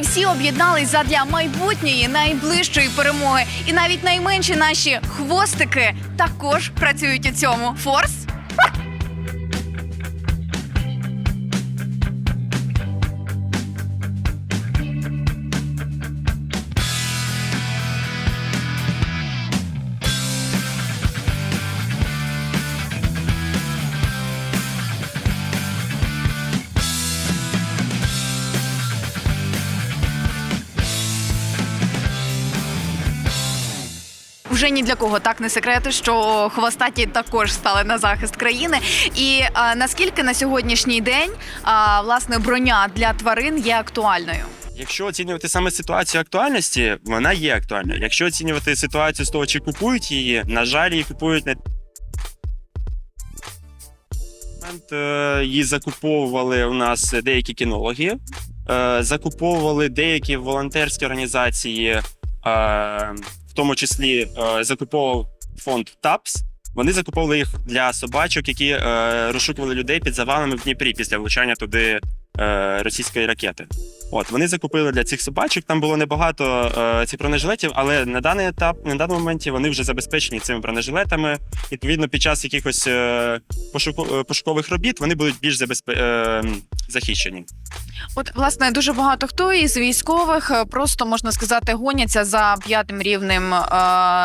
Всі об'єднались задля майбутньої найближчої перемоги. І навіть найменші наші хвостики також працюють у цьому. Форс. Вже ні для кого так не секрет, що хвостаті також стали на захист країни. І а, наскільки на сьогоднішній день а, власне броня для тварин є актуальною? Якщо оцінювати саме ситуацію актуальності, вона є актуальною. Якщо оцінювати ситуацію з того, чи купують її, на жаль, її купують не е, її закуповували у нас деякі кінологи, е, закуповували деякі волонтерські організації, е, в тому числі е, закуповував фонд ТАПС. Вони закуповували їх для собачок, які е, розшукували людей під завалами в Дніпрі після влучання туди е, російської ракети. От вони закупили для цих собачок. Там було небагато е, цих бронежилетів, але на даний етап, на даному моменті, вони вже забезпечені цими бронежилетами. Відповідно, під час якихось е, пошуку, е, пошукових робіт вони будуть більш забезпе... е, захищені. От власне дуже багато хто із військових е, просто можна сказати гоняться за п'ятим рівнем е,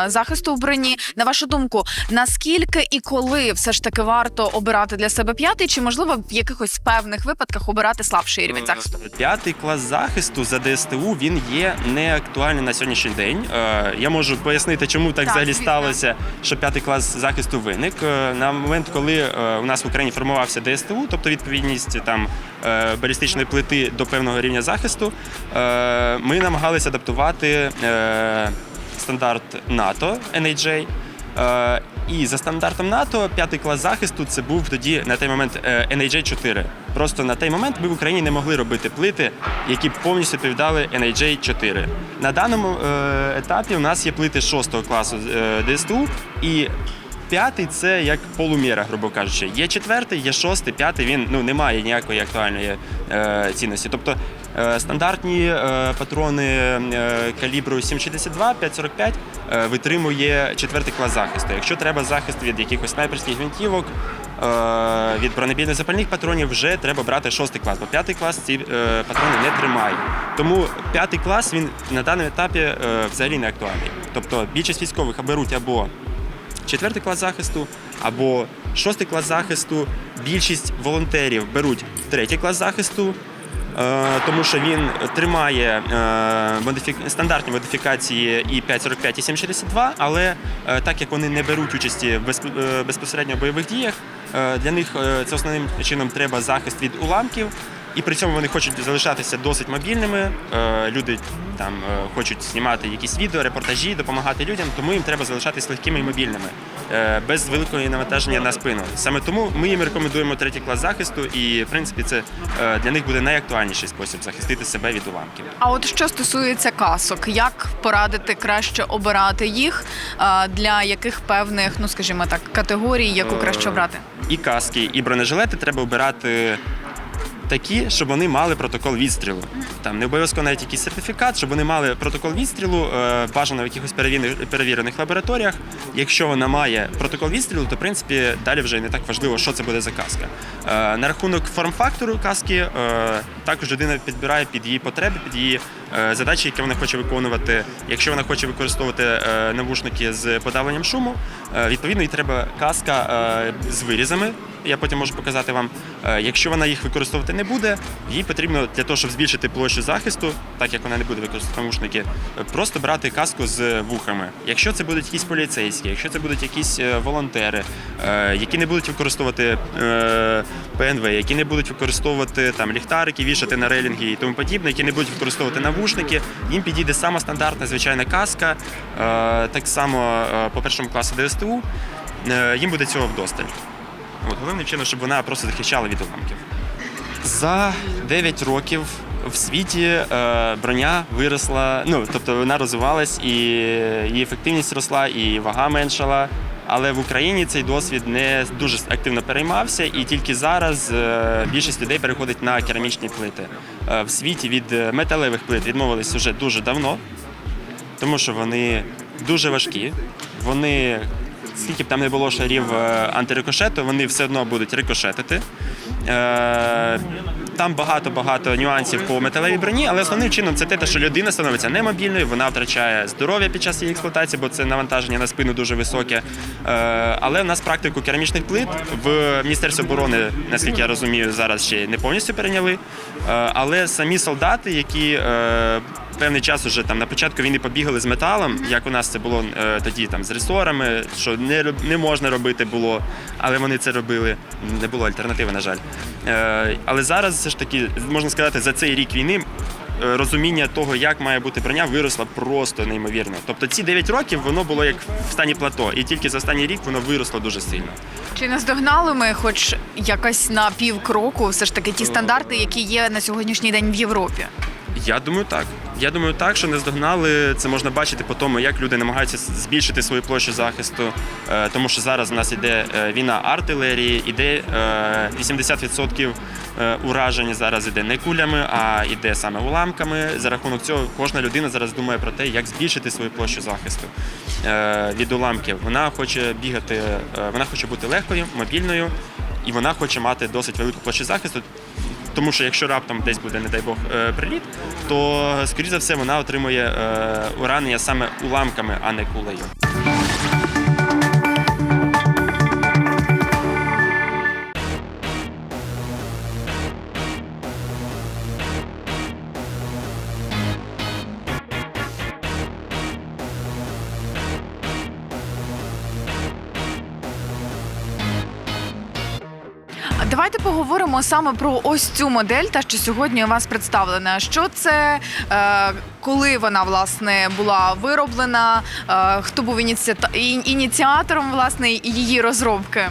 захисту в броні. На вашу думку, наскільки і коли все ж таки варто обирати для себе п'ятий, чи можливо в якихось певних випадках обирати слабший рівень захисту? Е, П'ятий клас захисту за ДСТУ він є не актуальний на сьогоднішній день. Е, Я можу пояснити, чому так, Так, взагалі звісно. сталося, що п'ятий клас захисту виник. Е, На момент, коли е, у нас в Україні формувався ДСТУ, тобто відповідність там балістичної плити до певного рівня захисту, е, ми намагалися адаптувати е, стандарт НАТО NHA. Е, І за стандартом НАТО п'ятий клас захисту це був тоді на той момент е, NHA 4. Просто на той момент ми в Україні не могли робити плити, які повністю відповідали NHA 4. На даному е, етапі у нас є плити 6 класу е, ДСТУ і. П'ятий це як полуміра, грубо кажучи. Є четвертий, є шостий, п'ятий. Він ну не має ніякої актуальної е, цінності. Тобто е, стандартні е, патрони е, калібру 7,62, 5,45 е, витримує четвертий клас захисту. Якщо треба захист від якихось снайперських гвинтівок, е, від бронебійних запальних патронів, вже треба брати шостий клас, бо п'ятий клас ці е, патрони не тримає. Тому п'ятий клас він на даному етапі е, взагалі не актуальний. Тобто більшість військових беруть або четвертий клас захисту або шостий клас захисту. Більшість волонтерів беруть третій клас захисту, е, тому що він тримає е, стандартні модифікації і 5.45, і 7.62, але е, так як вони не беруть участі в безп- безпосередньо бойових діях, для них це основним чином треба захист від уламків. І при цьому вони хочуть залишатися досить мобільними. Е, Люди там е, хочуть знімати якісь відео, репортажі, допомагати людям, тому їм треба залишатись легкими і мобільними, е, без великої навантаження на спину. Саме тому ми їм рекомендуємо третій клас захисту, і в принципі це для них буде найактуальніший спосіб захистити себе від уламків. А от що стосується касок, як порадити краще обирати їх для яких певних, ну скажімо так, категорій, яку краще обрати? І каски, і бронежилети треба обирати. Такі, щоб вони мали протокол відстрілу. Там не обов'язково навіть якийсь сертифікат, щоб вони мали протокол відстрілу, е, бажано в якихось перевірених, перевірених лабораторіях. Якщо вона має протокол відстрілу, то в принципі далі вже не так важливо, що це буде за каска. Е, на рахунок форм-фактору каски, е, також людина підбирає під її потреби, під її задачі, які вона хоче виконувати. Якщо вона хоче використовувати навушники з подавленням шуму, відповідно їй треба каска з вирізами. Я потім можу показати вам. Е, Якщо вона їх використовувати не буде, їй потрібно для того, щоб збільшити площу захисту, так як вона не буде використовувати навушники, е, просто брати каску з вухами. Якщо це будуть якісь поліцейські, якщо це будуть якісь е, волонтери, які не будуть використовувати ПНВ, які не будуть використовувати там ліхтарики, вішати на рейлінги і тому подібне, які не будуть використовувати навушники, їм підійде сама стандартна звичайна каска, так само по першому класу ДСТУ. Їм буде цього вдосталь. От, головним чином, щоб вона просто захищала від уламків. За 9 років в світі е, броня виросла, ну тобто вона розвивалась, і її ефективність росла, і вага меншала. Але в Україні цей досвід не дуже активно переймався, і тільки зараз е, більшість людей переходить на керамічні плити. Е, В світі від металевих плит відмовились вже дуже давно, тому що вони дуже важкі. Вони, скільки б там не було шарів е, антирикошету, вони все одно будуть рикошетити. Е, Там багато-багато нюансів по металевій броні, але основним чином це те, що людина становиться немобільною, вона втрачає здоров'я під час її експлуатації, бо це навантаження на спину дуже високе. Е, Але в нас практику керамічних плит в Міністерстві оборони, наскільки я розумію, зараз ще не повністю перейняли. Е, Але самі солдати, які е, певний час уже там на початку війни побігали з металом, як у нас це було е, тоді там з ресорами, що не, не можна робити було, але вони це робили. Не було альтернативи, на жаль. Але зараз все ж таки можна сказати, за цей рік війни. Е, Розуміння того, як має бути броня, виросло просто неймовірно. Тобто ці 9 років воно було як в стані плато, і тільки за останній рік воно виросло дуже сильно. Чи наздогнали ми, хоч якось на пів кроку, все ж таки ті стандарти, які є на сьогоднішній день в Європі? Я думаю, так. Я думаю, так, що не здогнали. Це можна бачити по тому, як люди намагаються збільшити свою площу захисту. Е, Тому що зараз у нас іде е, війна артилерії, іде е, 80% е, уражень зараз іде не кулями, а іде саме уламками. За рахунок цього кожна людина зараз думає про те, як збільшити свою площу захисту від уламків. Вона хоче бігати, вона хоче бути легкою, мобільною, і вона хоче мати досить велику площу захисту. Тому що якщо раптом десь буде, не дай Бог, е, приліт, то скоріш за все вона отримує е, уранення саме уламками, а не кулею. Давайте поговоримо саме про ось цю модель, та що сьогодні у вас представлена. Що це, е, коли вона власне була вироблена? Е, хто був ініціатором власне її розробки?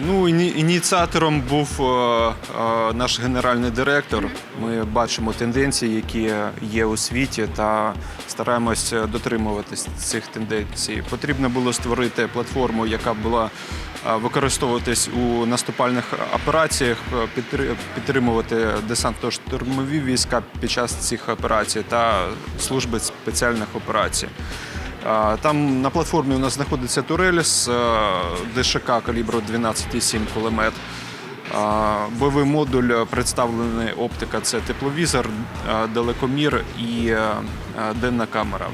Ну, ініціатором був е, е, наш генеральний директор. Ми бачимо тенденції, які є у світі, та стараємось дотримуватись цих тенденцій. Потрібно було створити платформу, яка була е, використовуватись у наступальних операціях, підтримувати десантно-штурмові війська під час цих операцій та служби спеціальних операцій. Там на платформі у нас знаходиться турель з е, ДШК калібру 12,7 кулемет. Бойовий модуль е, представлений оптика це тепловізор, е, далекомір і денна камера.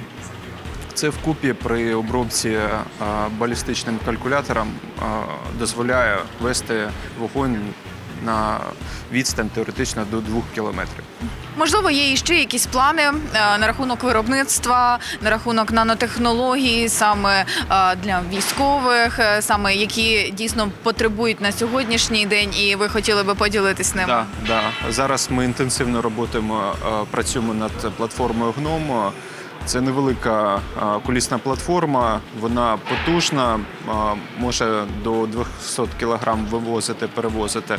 Це вкупі при обробці балістичним калькулятором дозволяє вести вогонь на відстань теоретично до 2 кілометрів. Можливо, є іще якісь плани е, на рахунок виробництва, на рахунок нанотехнологій, саме е, для військових, е, саме які дійсно потребують на сьогоднішній день, і ви хотіли би поділитись ними. Да, да. Зараз ми інтенсивно роботаємо, е, працюємо над платформою GNOME. Це невелика колісна платформа, вона потужна, може до 200 кг вивозити, перевозити.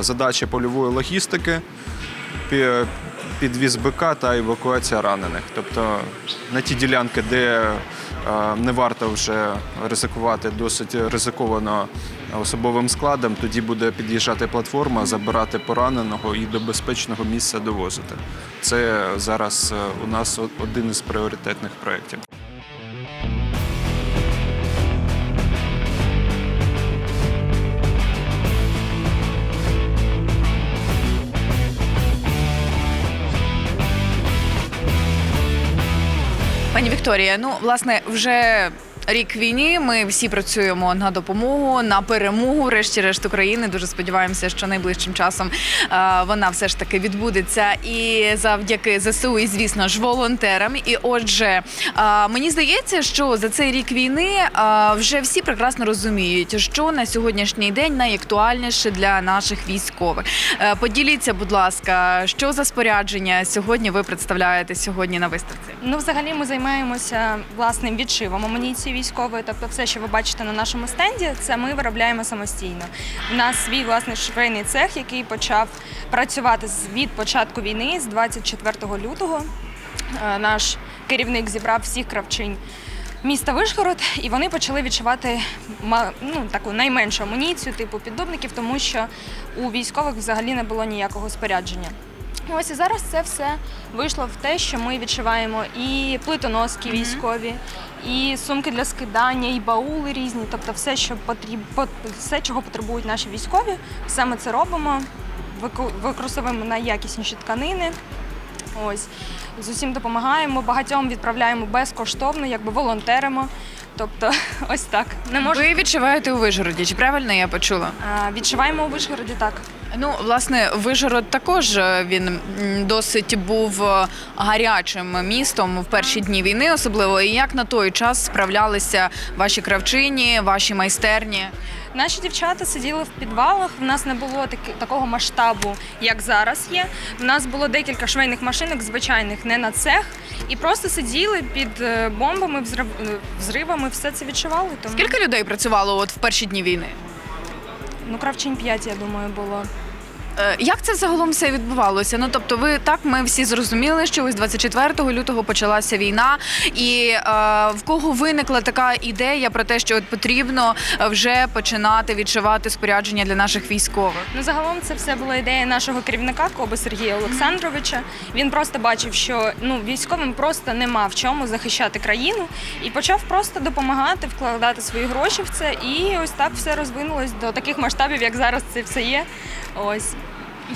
Задача польової логістики, підвіз БК та евакуація ранених. Тобто на ті ділянки, де е, не варто вже ризикувати досить ризиковано особовим складом, тоді буде під'їжджати платформа, забирати пораненого і до безпечного місця довозити. Це зараз е, у нас один із пріоритетних проєктів. Вікторія, ну власне вже. Рік війни ми всі працюємо на допомогу, на перемогу, врешті-решт України. Дуже сподіваємося, що найближчим часом е, вона все ж таки відбудеться. І завдяки ЗСУ, і звісно ж волонтерам. І отже, е, мені здається, що за цей рік війни е, вже всі прекрасно розуміють, що на сьогоднішній день найактуальніше для наших військових. Поділіться, будь ласка, що за спорядження сьогодні ви представляєте сьогодні на виставці? Ну, взагалі, ми займаємося власним відшивом амуніції військової. Тобто, все, що ви бачите на нашому стенді, це ми виробляємо самостійно. У нас свій власний швейний цех, який почав працювати від початку війни, з 24 лютого. Е, Наш керівник зібрав всіх кравчинь міста Вишгород, і вони почали відчувати ну, таку найменшу амуніцію, типу піддубників, тому що у військових взагалі не було ніякого спорядження. Ось і зараз це все вийшло в те, що ми відчуваємо і плитоноски військові, і сумки для скидання, і баули різні. Тобто, все, що потріб... пот- все, чого потребують наші військові, все ми це робимо, використовуємо найякісніші тканини. Ось з усім допомагаємо. Багатьом відправляємо безкоштовно, якби волонтеримо. Тобто, ось так. Не можу Ви відчуваєте у Вижгороді, чи правильно я почула? А, відчуваємо у Вишгороді так. Ну, власне, Вижгород також е, він досить був е, гарячим містом в перші дні війни, особливо. І як на той час справлялися ваші кравчині, ваші майстерні? Наші дівчата сиділи в підвалах. В нас не було таки, такого масштабу, як зараз є. В нас було декілька швейних машинок, звичайних, не на цех, і просто сиділи під е, бомбами, взрив, взривами, все це відчували. Тому Скільки людей працювало от в перші дні війни? ну кравчинь 5, я думаю, було. Е, Як це загалом все відбувалося? Ну тобто, ви так ми всі зрозуміли, що ось 24 лютого почалася війна, і е, в кого виникла така ідея про те, що от потрібно е, вже починати відшивати спорядження для наших військових? Ну, загалом це все була ідея нашого керівника Коби Сергія Олександровича. Він просто бачив, що ну військовим просто нема в чому захищати країну, і почав просто допомагати, вкладати свої гроші в це. І ось так все розвинулось до таких масштабів, як зараз це все є. Ось.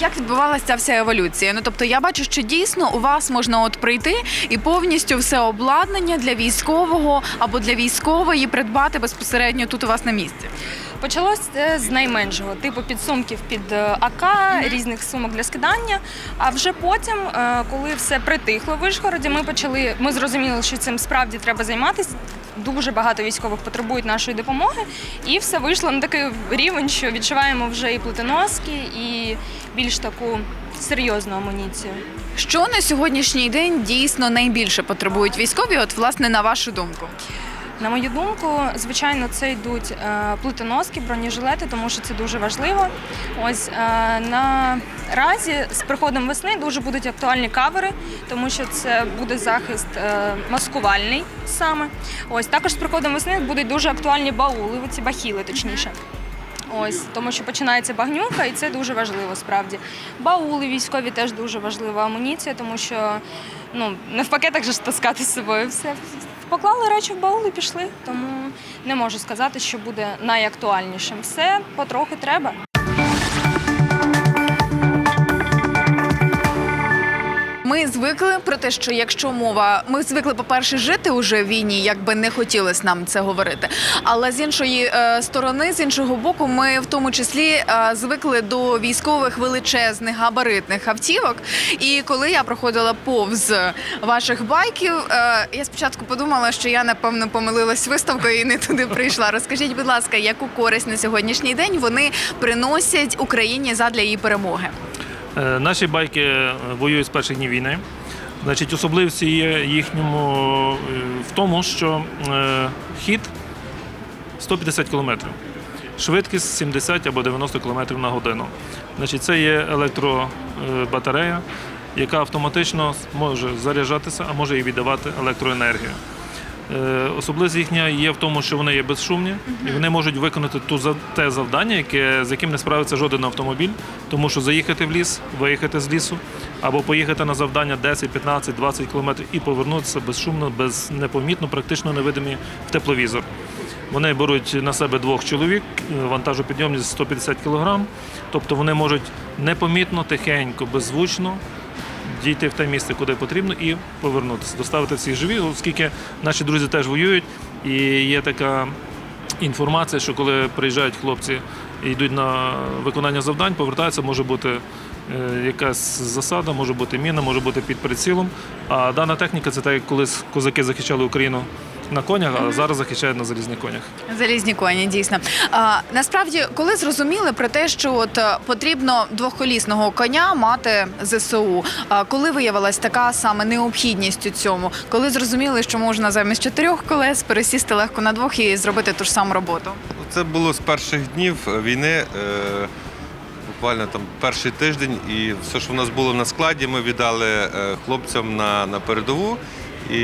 Як відбувалася ця вся еволюція? Ну тобто, я бачу, що дійсно у вас можна от прийти і повністю все обладнання для військового або для військової придбати безпосередньо тут у вас на місці. Почалось це з найменшого, типу підсумків під е, АК, різних сумок для скидання. А вже потім, е, коли все притихло в Вишгороді, ми почали. Ми зрозуміли, що цим справді треба займатися. Дуже багато військових потребують нашої допомоги, і все вийшло на такий рівень, що відчуваємо вже і плитоноски, і більш таку серйозну амуніцію. Що на сьогоднішній день дійсно найбільше потребують військові? От власне на вашу думку? На мою думку, звичайно, це йдуть е, плитоноски, бронежилети, тому що це дуже важливо. Ось е, наразі з приходом весни дуже будуть актуальні кавери, тому що це буде захист е, маскувальний саме. Ось також з приходом весни будуть дуже актуальні баули, ці бахіли, точніше. Ось тому, що починається багнюка, і це дуже важливо справді. Баули військові теж дуже важлива амуніція, тому що ну не в пакетах же таскати з собою все. Поклали речі в баул і пішли, тому не можу сказати, що буде найактуальнішим. Все потрохи треба. Звикли про те, що якщо мова, ми звикли, по-перше, жити уже в війні, якби не хотілося нам це говорити. Але з іншої е, сторони, з іншого боку, ми в тому числі е, звикли до військових величезних габаритних автівок. І коли я проходила повз ваших байків, е, я спочатку подумала, що я напевно помилилась виставкою і не туди прийшла. Розкажіть, будь ласка, яку користь на сьогоднішній день вони приносять Україні задля її перемоги? Е, Наші байки е, воюють з перших днів війни. Значить, особливості є їхньому е, в тому, що хід 150 км, швидкість 70 або 90 км на годину. Значить, це є електробатарея, яка автоматично може заряджатися, а може і віддавати електроенергію. Е, Особливість їхня є в тому, що вони є безшумні і вони можуть виконати ту те завдання, яке з яким не справиться жоден автомобіль, тому що заїхати в ліс, виїхати з лісу, або поїхати на завдання 10, 15, 20 кілометрів і повернутися безшумно, без непомітно, практично невидимі в тепловізор. Вони беруть на себе двох чоловік, е, вантажопідйомність 150 кг, тобто вони можуть непомітно, тихенько, беззвучно дійти в те місце, куди потрібно, і повернутися, доставити всіх живі, оскільки наші друзі теж воюють, і є така інформація, що коли приїжджають хлопці і йдуть на виконання завдань, повертаються, може бути е, якась засада, може бути міна, може бути під прицілом. А дана техніка це так, як колись козаки захищали Україну на конях, а зараз захищають на залізних конях. Залізні коні, дійсно. А, насправді, коли зрозуміли про те, що от е, потрібно двохколісного коня мати ЗСУ, а, коли виявилась така саме необхідність у цьому, коли зрозуміли, що можна замість чотирьох колес пересісти легко на двох і зробити ту ж саму роботу. Це було з перших днів війни, е, буквально там перший тиждень, і все, що в нас було на складі, ми віддали е, хлопцям на, на передову. І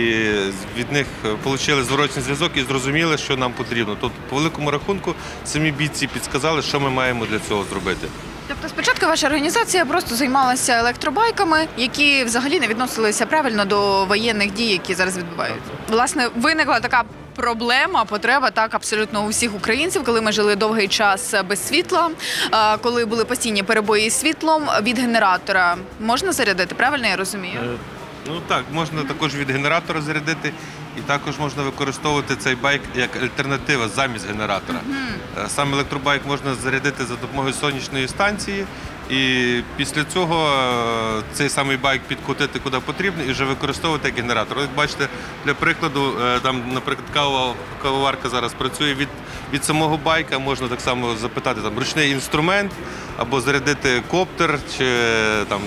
від них отримали зворочний зв'язок і зрозуміли, що нам потрібно. Тобто, по великому рахунку, самі бійці підсказали, що ми маємо для цього зробити. Тобто спочатку ваша організація просто займалася електробайками, які взагалі не відносилися правильно до воєнних дій, які зараз відбуваються. Власне, виникла така проблема, потреба так абсолютно у всіх українців, коли ми жили довгий час без світла, е, коли були постійні перебої з світлом від генератора. Можна зарядити? Правильно я розумію? Ну так, можна також від генератора зарядити, і також можна використовувати цей байк як альтернатива замість генератора. Е, Сам електробайк можна зарядити за допомогою сонячної станції, і після цього е, цей самий байк підкотити куди потрібно і вже використовувати як генератор. От бачите, для прикладу, е, там, наприклад, кава, кавоварка зараз працює від, від самого байка, можна так само запитати там ручний інструмент або зарядити коптер чи е, там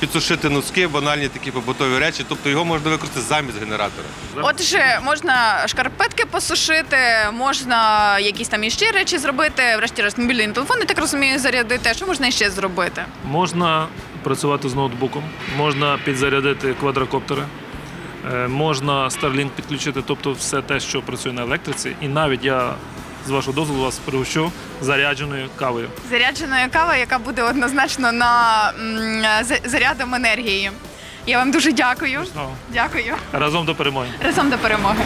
підсушити носки, банальні такі побутові речі. Тобто його можна використати замість генератора. Отже, можна шкарпетки посушити, можна якісь там іще речі зробити, врешті-решт мобільний телефон, я так розумію, зарядити. Що можна іще зробити? Можна працювати з ноутбуком, можна підзарядити квадрокоптери, е, можна Starlink підключити, тобто все те, що працює на електриці. І навіть я з вашого дозволу вас пригощу зарядженою кавою. Зарядженою кавою, яка буде однозначно на м, за- зарядом енергії. Я вам дуже дякую. Дякую. Разом до перемоги. Разом до перемоги.